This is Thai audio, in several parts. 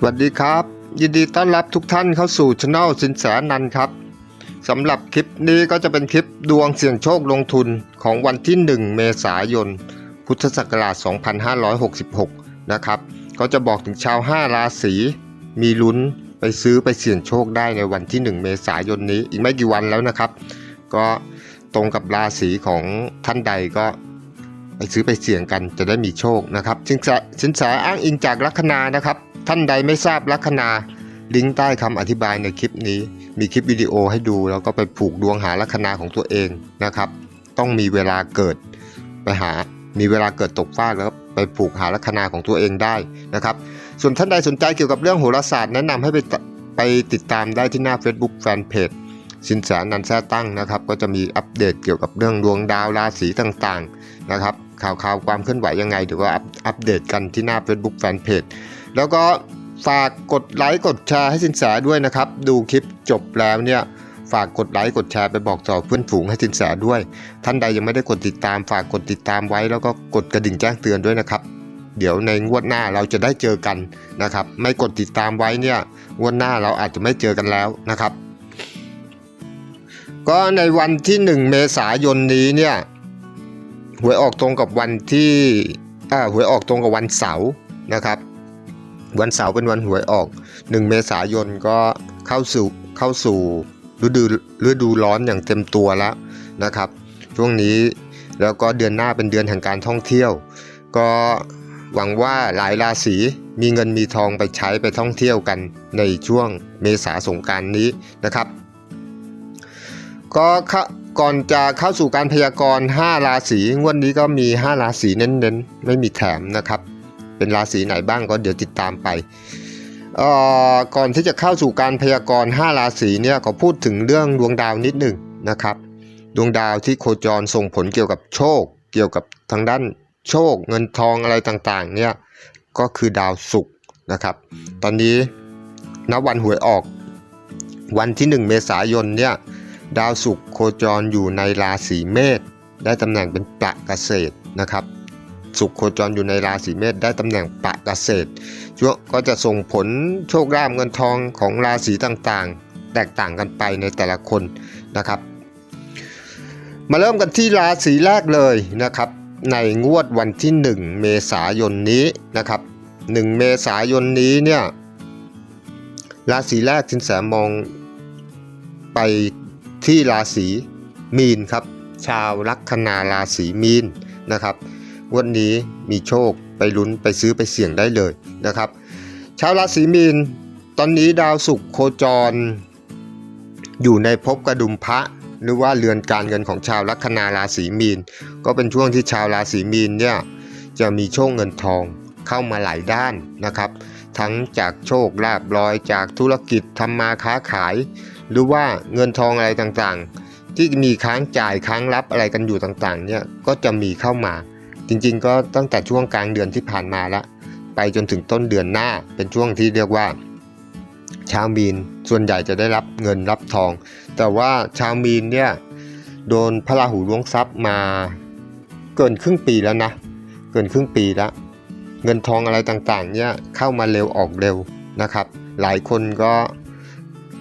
สวัสดีครับ ยินดีต้อนรับทุกท่านเข้าสู่ช anel สินแสนันครับสำหรับคลิปนี้ก็จะเป็นคลิปดวงเสี่ยงโชคลงทุนของวันที่ 1 เมษายน พุทธศักราช 2566 นะครับ ก็จะบอกถึงชาว 5 ราศีมีลุ้นไปซื้อไปเสี่ยงโชคได้ในวันที่ 1 เมษายนนี้อีกไม่กี่วันแล้วนะครับ ก็ตรงกับราศีของท่านใดก็ไปซื้อไปเสี่ยงกันจะได้มีโชคนะครับสินแสสินแสอ้างอิงจากลัคนานะครับ ท่านใดไม่ทราบลัคนาลิงก์ใต้คำอธิบายในคลิปนี้ มีคลิปวิดีโอให้ดู แล้วก็ไปผูกดวงหาลัคนาของตัวเองนะครับ ต้องมีเวลาเกิดไปหา มีเวลาเกิดตกฟากแล้วไปผูกหาลัคนาของตัวเองได้นะครับ ส่วนท่านใดสนใจเกี่ยวกับเรื่องโหราศาสตร์แนะนำให้ไปตไปติดตามได้ที่หน้า Facebook Fanpage สินแสนันท์แท้ตั้งนะครับ ก็จะมีอัปเดตเกี่ยวกับเรื่องดวงดาวราศีต่างๆนะครับ ข่าวข่าวความเคลื่อนไหวยังไงเดี๋ยวก็อัปอัปเดตกันที่หน้า Facebook Fanpage แล้วก็ฝากกดไลค์กดแชร์ให้สินแสด้วยนะครับ ดูคลิปจบแล้วเนี่ยฝากกดไลค์กดแชร์ไปบอกต่อเพื่อนฝูงให้สินแสด้วย ท่านใดยังไม่ได้กดติดตาม ฝากกดติดตามไว้แล้วก็กดกระดิ่งแจ้งเตือนด้วยนะครับ เดี๋ยวในงวดหน้าเราจะได้เจอกันนะครับ ไม่กดติดตามไว้เนี่ยงวดหน้าเราอาจจะไม่เจอกันแล้วนะครับ ก็ในวันที่ 1 เมษายนนี้เนี่ยหวยออกตรงกับวันที่อ่าหวยออกตรงกับวันเสาร์นะครับ วันเสาร์เป็นวันหวยออก 1 เมษายนก็เข้าสู่เข้าสู่ฤดูฤดูร้อนอย่างเต็มตัวแล้วนะครับ ช่วงนี้แล้วก็เดือนหน้าเป็นเดือนแห่งการท่องเที่ยว ก็หวังว่าหลายราศีมีเงินมีทองไปใช้ไปท่องเที่ยวกันในช่วงเมษาสงการนี้นะครับ ก็ก่อนจะเข้าสู่การพยากรณ์ 5 ราศีงวดนี้ก็มี 5 ราศีเน้นๆ ไม่มีแถมนะครับ เป็นราศีไหนบ้างก็เดี๋ยวติดตามไปก่อนที่จะเข้าสู่การพยากรณ์5ราศีเนี่ยก็พูดถึงเรื่องดวงดาวนิดหนึ่งนะครับดวงดาวที่โคจรส่งผลเกี่ยวกับโชค เกี่ยวกับทางด้านโชค เงินทองอะไรต่างๆเนี่ยก็คือดาวศุกร์นะครับ ตอนนี้ณวันหวยออก วันที่ 1 เมษายนเนี่ยดาวศุกร์โคจรอยู่ในราศีเมษได้ตำแหน่งเป็นประเกษตรนะครับ ศุกร์โคจรอยู่ในราศีเมษได้ตำแหน่งปะเกษตรช่วงก็จะส่งผลโชคลาภเงินทองของราศีต่างๆ แตกต่างกันไปในแต่ละคนนะครับ มาเริ่มกันที่ราศีแรกเลยนะครับ ในงวดวันที่ 1 เมษายนนี้นะครับ 1 เมษายนนี้เนี่ยราศีแรกสินแสมองไปที่ราศีมีนครับ ชาวลัคนาราศีมีนนะครับ วันนี้มีโชคไปลุ้นไปซื้อไปเสี่ยงได้เลยนะครับ ชาวราศีมีน ตอนนี้ดาวศุกร์โคจร อยู่ในภพกระดุมพระหรือว่าเรือนการเงินของชาวลัคนาราศีมีน ก็เป็นช่วงที่ชาวราศีมีนเนี่ยจะมีโชคเงินทองเข้ามาหลายด้านนะครับ ทั้งจากโชคลาภลอยจากธุรกิจทำมาค้าขาย หรือว่าเงินทองอะไรต่างๆ ที่มีค้างจ่ายค้างรับอะไรกันอยู่ต่างๆเนี่ยก็จะมีเข้ามา จริงๆ ก็ตั้งแต่ช่วงกลางเดือนที่ผ่านมาละ ไปจนถึงต้นเดือนหน้าเป็นช่วงที่เรียกว่า ชาวมีนส่วนใหญ่จะได้รับเงินรับทอง แต่ว่าชาวมีนเนี่ยโดนพระราหูล้วงทรัพย์มาเกินครึ่งปีแล้วนะ เกินครึ่งปีแล้ว เงินทองอะไรต่างๆเนี่ยเข้ามาเร็วออกเร็วนะครับ หลายคนก็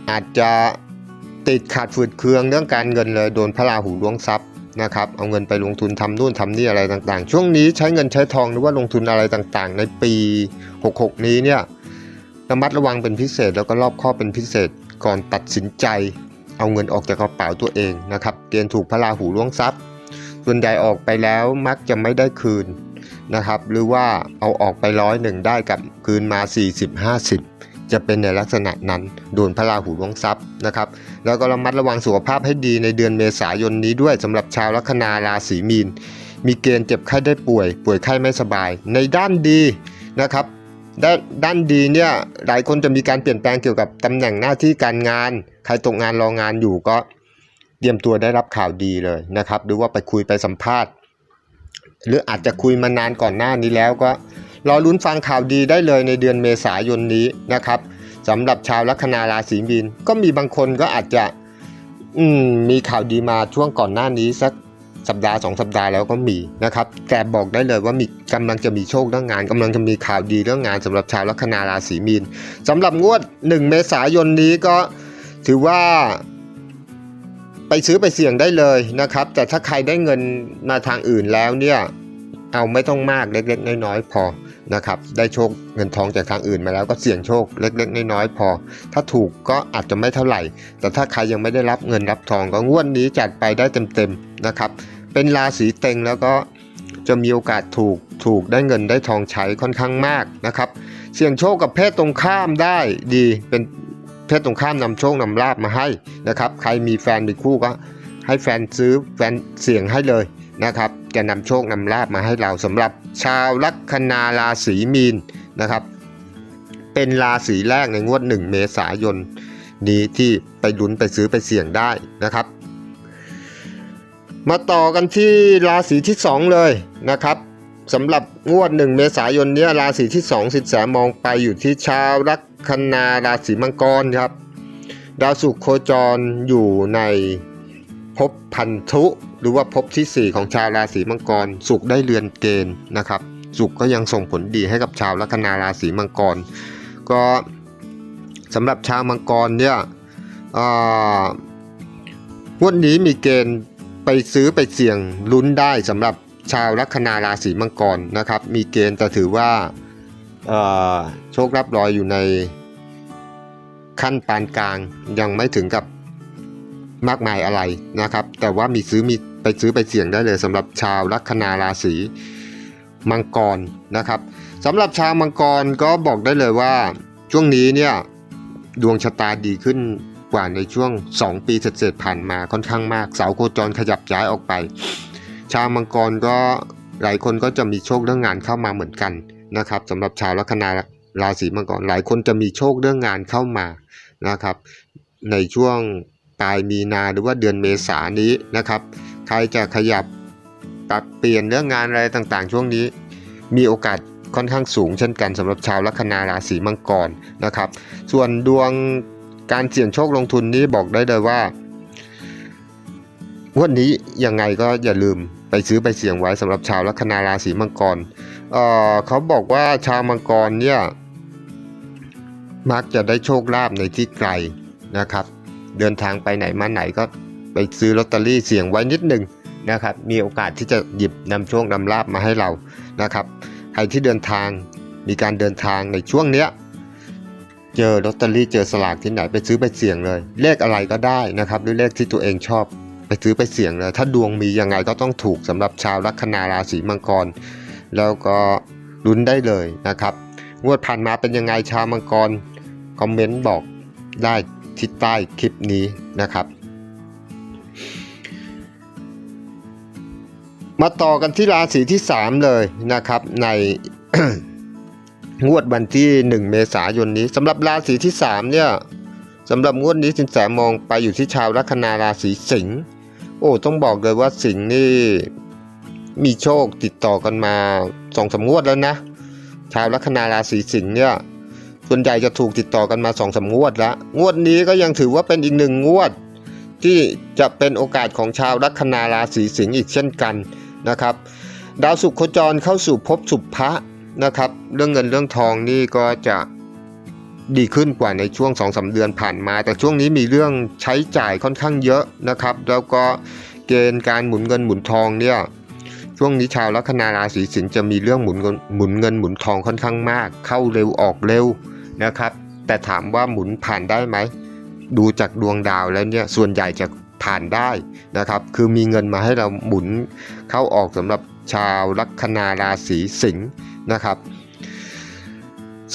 อาจจะติดขาดฝืดเคืองเรื่องการเงินเลยโดนพระราหูล้วงทรัพย์ นะครับเอาเงินไปลงทุนทำนู่นทำนี่อะไรต่างๆ ช่วงนี้ใช้เงินใช้ทองหรือว่าลงทุนอะไรต่างๆ ในปี 66 นี้เนี่ยระมัดระวังเป็นพิเศษแล้วก็รอบคอบเป็นพิเศษก่อนตัดสินใจ เอาเงินออกจากกระเป๋าตัวเองนะครับเกณฑ์ถูกพระราหูล้วงทรัพย์ ส่วนใหญ่ออกไปแล้วมักจะไม่ได้คืนนะครับหรือว่าเอาออกไปร้อยหนึ่งได้กับคืนมา 40-50 จะเป็นในลักษณะนั้นโดนพระราหูล้วงทรัพย์นะครับ แล้วก็ระมัดระวังสุขภาพให้ดีในเดือนเมษายนนี้ด้วยสำหรับชาวลัคนาราศีมีน มีเกณฑ์เจ็บไข้ได้ป่วย ป่วยไข้ไม่สบาย ในด้านดีนะครับด้านด้านดีเนี่ยหลายคนจะมีการเปลี่ยนแปลงเกี่ยวกับตำแหน่งหน้าที่การงาน ใครตกงานรองงานอยู่ก็เตรียมตัวได้รับข่าวดีเลยนะครับ หรือว่าไปคุยไปสัมภาษณ์ หรืออาจจะคุยมานานก่อนหน้านี้แล้วก็ รอลุ้นฟังข่าวดีได้เลยในเดือนเมษายนนี้นะครับสำหรับชาวลัคนาราศีมีนก็มีบางคนก็อาจจะอืมมีข่าวดีมาช่วงก่อนหน้านี้สักสัปดาห์สองสัปดาห์แล้วก็มีนะครับแต่บอกได้เลยว่ามีกำลังจะมีโชคเรื่องงานกำลังจะมีข่าวดีเรื่องงานสำหรับชาวลัคนาราศีมีนสำหรับงวด 1 เมษายนนี้ก็ถือว่า ไปซื้อไปเสี่ยงได้เลยนะครับ แต่ถ้าใครได้เงินมาทางอื่นแล้วเนี่ย เอาไม่ต้องมากเล็กๆน้อยๆพอ นะครับได้โชคเงินทองจากทางอื่นมาแล้วก็เสี่ยงโชคเล็ก ๆ น้อยๆพอ ถ้าถูกก็อาจจะไม่เท่าไหร่ แต่ถ้าใครยังไม่ได้รับเงินรับทองก็งวดนี้จัดไปได้เต็มๆนะครับ เป็นราศีเต็งแล้วก็จะมีโอกาสถูกถูกได้เงินได้ทองใช้ค่อนข้างมากนะครับ เสี่ยงโชคกับเพศตรงข้ามได้ดีเป็นเพศตรงข้ามนำโชคนำลาบมาให้นะครับ ใครมีแฟนมีคู่ก็ให้แฟนซื้อแฟนเสี่ยงให้เลยนะครับ จะนำโชคนำลาบมาให้เราสำหรับ ชาวลัคนาราศีมีนนะครับ เป็นราศีแรกในงวด 1 เมษายนนี้ที่ไปลุ้นไปซื้อไปเสี่ยงได้นะครับ มาต่อกันที่ราศีที่ 2 เลยนะครับสำหรับงวด 1 เมษายนนี้ราศีที่ 2 สินแสมองไปอยู่ที่ชาวลัคนาราศีมังกรครับ ดาวศุกร์โคจรอยู่ในภพพันธุ รือว่าภพทีสี่ 4 ของชาวราศีมังกรศุกร์ได้เรือนเกณฑ์นะครับศุกร์ก็ยังส่งผลดีให้กับชาวลัคนาราศีมังกร ก็สำหรับชาวมังกรเนี่ยวดนี้มีเกณฑ์ไปซื้อไปเสี่ยงลุ้นได้สำหรับชาวลัคนาราศีมังกรนะครับ มีเกณฑ์แต่ถือว่าโชครับ รอยอยู่ในขั้นปานกลางยังไม่ถึงกับมากมายอะไรนะครับ แต่ว่ามีซื้อมี ไปซื้อไปเสี่ยงได้เลยสำหรับชาวลัคนาราศีมังกรนะครับสำหรับชาวมังกรก็บอกได้เลยว่าช่วงนี้เนี่ยดวงชะตาดีขึ้นกว่าในช่วง 2 ปีเศษๆผ่านมาค่อนข้างมาก เสาโคจรขยับย้ายออกไป ชาวมังกรก็หลายคนก็จะมีโชคเรื่องงานเข้ามาเหมือนกันนะครับสำหรับชาวลัคนาราศีมังกรหลายคนจะมีโชคเรื่องงานเข้ามานะครับ ในช่วงปลายมีนาหรือว่าเดือนเมษานี้นะครับ ใครจะขยับปรับเปลี่ยนเรื่องงานอะไรต่างๆ ช่วงนี้ มีโอกาสค่อนข้างสูงเช่นกันสำหรับชาวลัคนาราศีมังกรนะครับ ส่วนดวงการเสี่ยงโชคลงทุนนี้บอกได้เลยว่าวันนี้ยังไงก็อย่าลืมไปซื้อไปเสี่ยงไว้สำหรับชาวลัคนาราศีมังกรเเขาบอกว่าชาวมังกรเนี่ยมักจะได้โชคลาภในที่ไกลนะครับ เดินทางไปไหนมาไหนก็ ไปซื้อลอตเตอรี่เสี่ยงไว้นิดหนึ่งนะครับ มีโอกาสที่จะหยิบนำโชคนำลาบมาให้เรานะครับ ใครที่เดินทางมีการเดินทางในช่วงเนี้ยเจอลอตเตอรี่เจอสลากที่ไหนไปซื้อไปเสี่ยงเลย เลขอะไรก็ได้นะครับหรือเลขที่ตัวเองชอบไปซื้อไปเสี่ยงเลย ถ้าดวงมียังไงก็ต้องถูกสำหรับชาวลัคนาราศีมังกร แล้วก็ลุ้นได้เลยนะครับ งวดผ่านมาเป็นยังไงชาวมังกร คอมเมนต์บอกได้ที่ใต้คลิปนี้นะครับ มาต่อกันที่ราศีที่ 3 เลยนะครับ ในงวดวันที่ 1 เมษายนนี้สำหรับราศีที่ 3 เนี่ยสำหรับงวดนี้สินแสมองไปอยู่ที่ชาวลัคนาราศีสิงห์โอ้ต้องบอกเลยว่าสิงห์นี่มีโชคติดต่อกันมาสองสามงวดแล้วนะ ชาวลัคนาราศีสิงห์เนี่ยส่วนใหญ่จะถูกติดต่อกันมาสองสามงวดแล้วงวดนี้ก็ยังถือว่าเป็นอีกหนึ่งงวด ที่จะเป็นโอกาสของชาวลัคนาราศีสิงห์อีกเช่นกัน นะครับ ดาวศุกร์โคจรเข้าสู่ภพสุภะนะครับ เรื่องเงินเรื่องทองนี่ก็จะดีขึ้นกว่าในช่วง2อสเดือนผ่านมา แต่ช่วงนี้มีเรื่องใช้จ่ายค่อนข้างเยอะนะครับ แล้วก็เกณฑ์การหมุนเงินหมุนทองเนี่ยช่วงนี้ชาวลัคนาราศีสิงห์จะมีเรื่องหมุนเงินหมุนเงินหมุนทองค่อนข้างมาก เข้าเร็วออกเร็วนะครับ แต่ถามว่าหมุนผ่านได้ไหมดูจากดวงดาวแล้วเนี่ยส่วนใหญ่จะ ผ่านได้นะครับ คือมีเงินมาให้เราหมุนเข้าออกสำหรับชาวลัคนาราศีสิงห์นะครับ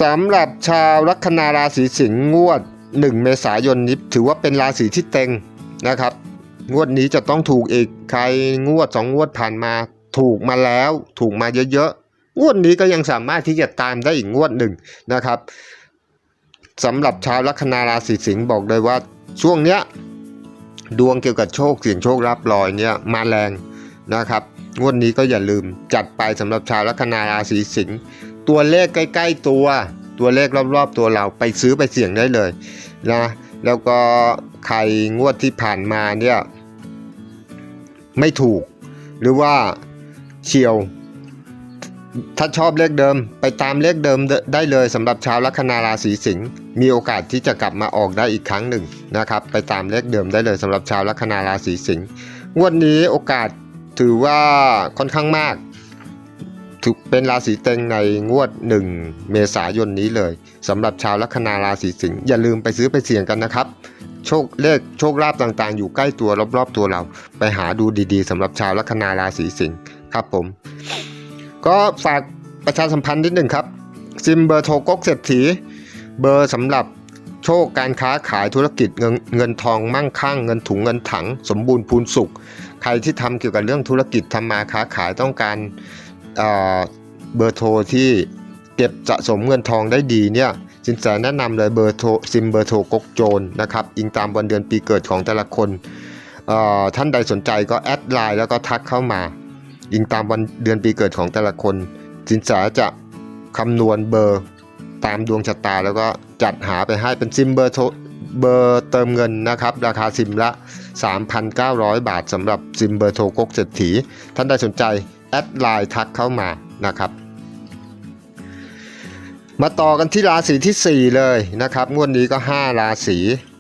สำหรับชาวลัคนาราศีสิงห์งวด 1 เมษายนนี้ถือว่าเป็นราศีที่เต็งนะครับ งวดนี้จะต้องถูกอีกใครงวดสองงวดผ่านมาถูกมาแล้วถูกมาเยอะๆ งวดนี้ก็ยังสามารถที่จะตามได้อีกงวดหนึ่งนะครับสำหรับชาวลัคนาราศีสิงห์บอกเลยว่าช่วงเนี้ย ดวงเกี่ยวกับโชคเสี่ยงโชครับลอยเนี่ยมาแรงนะครับงวดนี้ก็อย่าลืมจัดไปสำหรับชาวลัคนาราศีสิงห์ตัวเลขใกล้ ๆ ตัว ตัวเลขรอบๆ ตัวเราไปซื้อไปเสี่ยงได้เลยนะแล้วก็ใครงวดที่ผ่านมาเนี่ยไม่ถูก หรือว่าเฉียว ถ้าชอบเลขเดิมไปตามเลขเดิมได้เลยสำหรับชาวลัคนาราศีสิงห์มีโอกาสที่จะกลับมาออกได้อีกครั้งหนึ่งนะครับไปตามเลขเดิมได้เลยสำหรับชาวลัคนาราศีสิงห์งวดนี้โอกาสถือว่าค่อนข้างมากถือเป็นราศีเต็งในงวด 1 เมษายนนี้เลยสำหรับชาวลัคนาราศีสิงห์อย่าลืมไปซื้อไปเสี่ยงกันนะครับ โชคเลขโชคลาภต่างๆ อยู่ใกล้ตัวรอบๆตัวเรา ไปหาดูดีๆสำหรับชาวลัคนาราศีสิงห์ครับผม ก็ฝากประชาสัมพันธ์นิดหนึ่งครับ ซิมเบอร์โทรก๊กเศรษฐี เบอร์สำหรับโชคการค้าขายธุรกิจเงินเงินทองมั่งคั่งเงินถุงเงินถัง สมบูรณ์พูนสุข ใครที่ทำเกี่ยวกับเรื่องธุรกิจทำมาค้าขายต้องการเเบอร์โทรที่เก็บสะสมเงินทองได้ดีเนี่ยสินแสแนะนำเลยเบอร์โทรซิมเบอร์โทรก๊กโจรนะครับอิงตามวันเดือนปีเกิดของแต่ละคนท่านใดสนใจก็แอดไลน์แล้วก็ทักเข้ามา อิงตามวันเดือนปีเกิดของแต่ละคน สินแสจะคำนวณเบอร์ตามดวงชะตาแล้วก็จัดหาไปให้เป็นซิมเบอร์โทรเบอร์เติมเงินนะครับ ราคาซิมละ 3,900 บาทสำหรับซิมเบอร์โทรกกเศรษฐี ท่านใดสนใจ แอดไลน์ทักเข้ามานะครับ มาต่อกันที่ราศีที่ 4 เลยนะครับ งวดนี้ก็ 5 ราศี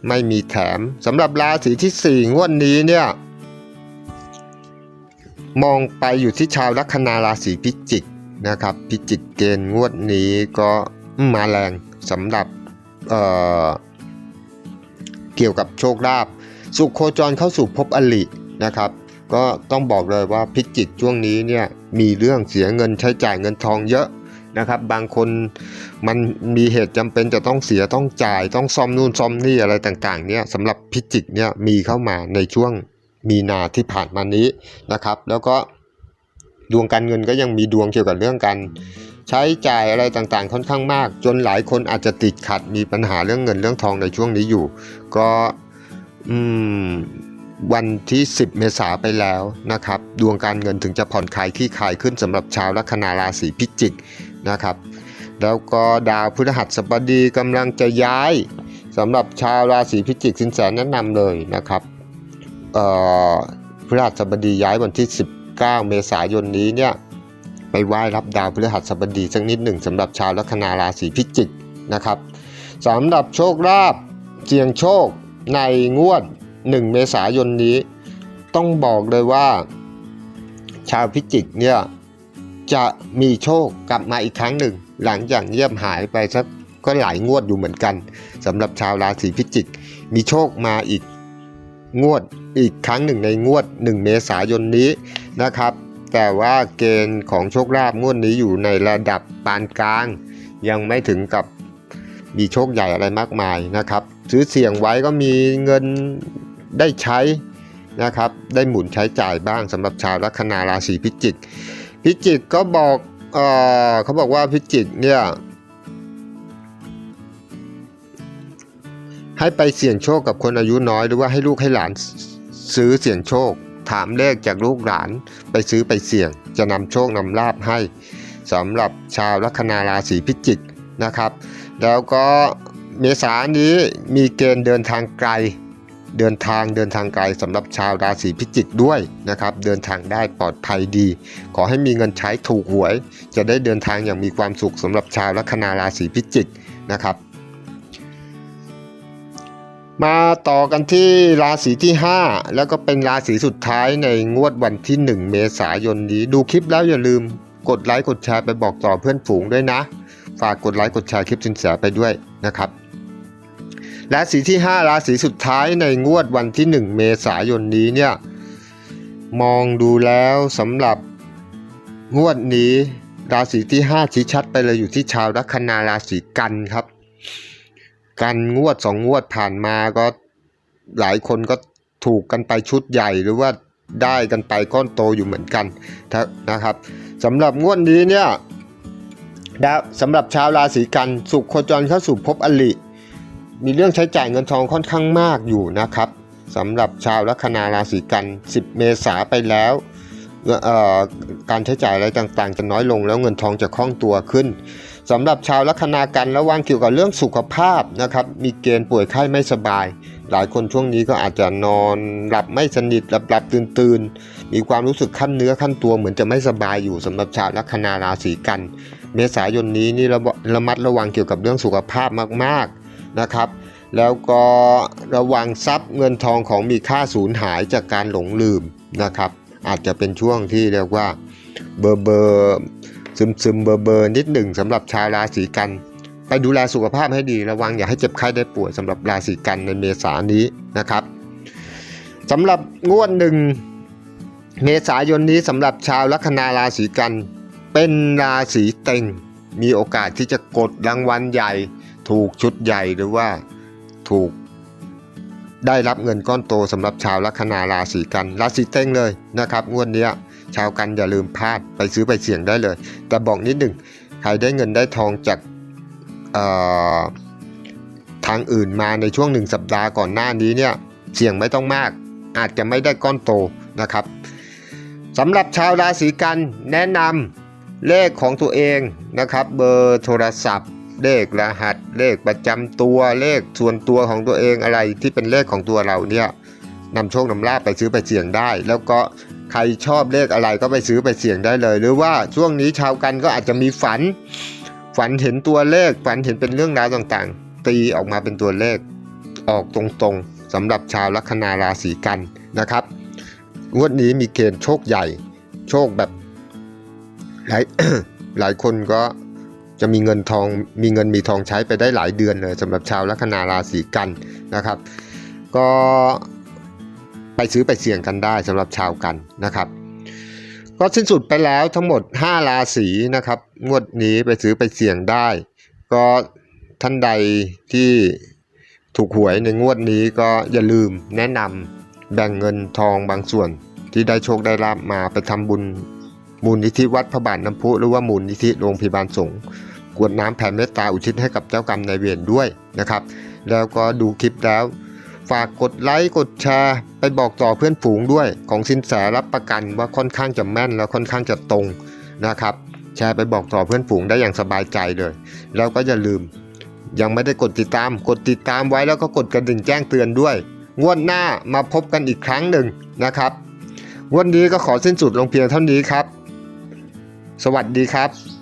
ไม่มีแถมสำหรับราศีที่ 4 งวดนี้เนี่ย มองไปอยู่ที่ชาวลัคนาราศีพิจิกนะครับ พิจิกเกณฑ์งวดนี้ก็มาแรงสำหรับเเกี่ยวกับโชคลาภสุขโคจรเข้าสู่ภพอลินะครับ ก็ต้องบอกเลยว่าพิจิกช่วงนี้เนี่ยมีเรื่องเสียเงินใช้จ่ายเงินทองเยอะนะครับบางคนมันมีเหตุจำเป็นจะต้องเสียต้องจ่ายต้องซ่อมนู่นซ่อมนี่อะไรต่างๆเนี่ยสำหรับพิจิกเนี่ยมีเข้ามาในช่วง มีนาที่ผ่านมานี้นะครับ แล้วก็ดวงการเงินก็ยังมีดวงเกี่ยวกับเรื่องการใช้จ่ายอะไรต่างๆ ค่อนข้างมาก จนหลายคนอาจจะติดขัดมีปัญหาเรื่องเงินเรื่องทองในช่วงนี้อยู่ ก็อืมวันที่ 10 เมษาไปแล้วนะครับ ดวงการเงินถึงจะผ่อนคลายขี้คลายขึ้นสำหรับชาวลัคนาราศีพิจิกนะครับ แล้วก็ดาวพฤหัสบดีกำลังจะย้ายสำหรับชาวราศีพิจิกสินแสแนะนำเลยนะครับ พฤหัสบดีย้ายวันที่ 19 เมษายนนี้เนี่ยไปไหว้รับดาวพฤหัสบดีสักนิดหนึ่งสำหรับชาวลัคนาราศีพิจิกนะครับสำหรับโชคลาภเสี่ยงโชคในงวด 1 เมษายนนี้ ต้องบอกเลยว่า ชาวพิจิกเนี่ยจะมีโชคกลับมาอีกครั้งหนึ่ง หลังจากเงียบหายไปสักก็หลายงวดอยู่เหมือนกันสำหรับชาวราศีพิจิก มีโชคมาอีก งวดอีกครั้งหนึ่งในงวด 1 เมษายนนี้นะครับ แต่ว่าเกณฑ์ของโชคลาภงวดนี้อยู่ในระดับปานกลาง ยังไม่ถึงกับมีโชคใหญ่อะไรมากมายนะครับ ซื้อเสี่ยงไว้ก็มีเงินได้ใช้นะครับ ได้หมุนใช้จ่ายบ้างสำหรับชาวลัคนาราศีพิจิก พิจิกก็บอกเออเขาบอกว่าพิจิกเนี่ย ให้ไปเสี่ยงโชคกับคนอายุน้อยหรือว่าให้ลูกให้หลานซื้อเสี่ยงโชค ถามเลขจากลูกหลานไปซื้อไปเสี่ยง จะนำโชคนำลาบให้สำหรับชาวลัคนาราศีพิจิกนะครับ แล้วก็เมษานนี้มีเกณฑ์เดินทางไกล เดินทางเดินทางไกลสำหรับชาวราศีพิจิกด้วยนะครับ เดินทางได้ปลอดภัยดี ขอให้มีเงินใช้ถูกหวย จะได้เดินทางอย่างมีความสุขสำหรับชาวลัคนาราศีพิจิกนะครับ มาต่อกันที่ราศีที่ 5 แล้วก็เป็นราศีสุดท้ายในงวดวันที่ 1 เมษายนนี้ ดูคลิปแล้วอย่าลืมกดไลค์กดแชร์ไปบอกต่อเพื่อนฝูงด้วยนะ ฝากกดไลค์กดแชร์คลิปสินแสไปด้วยนะครับราศีที่ 5 ราศีสุดท้ายในงวดวันที่ 1 เมษายนนี้เนี่ยมองดูแล้วสำหรับงวดนี้ ราศีที่ 5 ชี้ชัดไปเลยอยู่ที่ชาวลัคนาราศีกันครับ กันงวดสองงวดผ่านมาก็หลายคนก็ถูกกันไปชุดใหญ่หรือว่าได้กันไปก้อนโตอยู่เหมือนกันนะครับสำหรับงวดนี้เนี่ยดาวสำหรับชาวราศีกันสุขโคจรเข้าสู่ภพอลิ มีเรื่องใช้จ่ายเงินทองค่อนข้างมากอยู่นะครับสำหรับชาวลัคนาราศีกัน 10 เมษาไปแล้วการใช้จ่ายอะไรต่างๆ จะน้อยลงแล้วเงินทองจะคล่องตัวขึ้น สำหรับชาวลัคนากันระวังเกี่ยวกับเรื่องสุขภาพนะครับ มีเกณฑ์ป่วยไข้ไม่สบาย หลายคนช่วงนี้ก็อาจจะนอนหลับไม่สนิทหลับหลับตื่นตื่นมีความรู้สึกขั้นเนื้อขั้นตัวเหมือนจะไม่สบายอยู่สำหรับชาวลัคนาราศีกัน เมษายนนี้นี่ระระมัดระวังเกี่ยวกับเรื่องสุขภาพมากๆนะครับ แล้วก็ระวังทรัพย์เงินทองของมีค่าสูญหายจากการหลงลืมนะครับ อาจจะเป็นช่วงที่เรียกว่าเบอร์เบอร์ ซึมซึมเบอร์เบอร์นิดหนึ่งสำหรับชาวราศีกัน ไปดูแลสุขภาพให้ดีระวังอย่าให้เจ็บไข้ได้ป่วยสำหรับราศีกันในเมษายนนี้นะครับสำหรับงวดหนึ่งเมษายนนี้สำหรับชาวลัคนาราศีกัน เป็นราศีเต็งมีโอกาสที่จะกดรางวัลใหญ่ ถูกชุดใหญ่หรือว่าถูกได้รับเงินก้อนโตสำหรับชาวลัคนาราศีกัน ราศีเต็งเลยนะครับงวดนี้ ชาวกันอย่าลืมพลาดไปซื้อไปเสี่ยงได้เลย แต่บอกนิดหนึ่งใครได้เงินได้ทองจากทางอื่นมาในช่วงหนึ่งสัปดาห์ก่อนหน้านี้เนี่ยเสี่ยงไม่ต้องมาก อาจจะไม่ได้ก้อนโตนะครับสำหรับชาวราศีกันแนะนำเลขของตัวเองนะครับ เบอร์โทรศัพท์ เลขรหัส เลขประจำตัวเลขส่วนตัวของตัวเองอะไรที่เป็นเลขของตัวเราเนี่ยนำโชคนำลาบไปซื้อไปเสี่ยงได้ แล้วก็ ใครชอบเลขอะไรก็ไปซื้อไปเสี่ยงได้เลย หรือว่าช่วงนี้ชาวกันก็อาจจะมีฝัน ฝันเห็นตัวเลข ฝันเห็นเป็นเรื่องราวต่างๆ ตีออกมาเป็นตัวเลข ออกตรงๆสำหรับชาวลัคนาราศีกันนะครับงวดนี้มีเกณฑ์โชคใหญ่ โชคแบบหลายหลายคนก็จะมีเงินทองมีเงินมีทองใช้ไปได้หลายเดือนเลยสำหรับชาวลัคนาราศีกันนะครับ ก็ ไปซื้อไปเสี่ยงกันได้สำหรับชาวกันนะครับ ก็สิ้นสุดไปแล้วทั้งหมด 5 ราศีนะครับ งวดนี้ไปซื้อไปเสี่ยงได้ ก็ท่านใดที่ถูกหวยในงวดนี้ก็อย่าลืมแนะนำแบ่งเงินทองบางส่วนที่ได้โชคได้ลาบมาไปทำบุญมูลนิธิวัดพระบาทน้ำพุหรือว่ามูลนิธิโรงพยาบาลสงฆ์กวดน้ำแผ่เมตตาอุทิศให้กับเจ้ากรรมนายเวรด้วยนะครับ แล้วก็ดูคลิปแล้ว ฝากกดไลค์กดแชร์ ไปบอกต่อเพื่อนฝูงด้วย ของสินแสรับประกันว่าค่อนข้างจะแม่นแล้วค่อนข้างจะตรงนะครับ แชร์ไปบอกต่อเพื่อนฝูงได้อย่างสบายใจเลย แล้วก็อย่าลืม ยังไม่ได้กดติดตาม กดติดตามไว้แล้วก็กดกระดิ่งแจ้งเตือนด้วย งวดหน้ามาพบกันอีกครั้งหนึ่งนะครับวันนี้ก็ขอสิ้นสุดลงเพียงเท่านี้ครับ สวัสดีครับ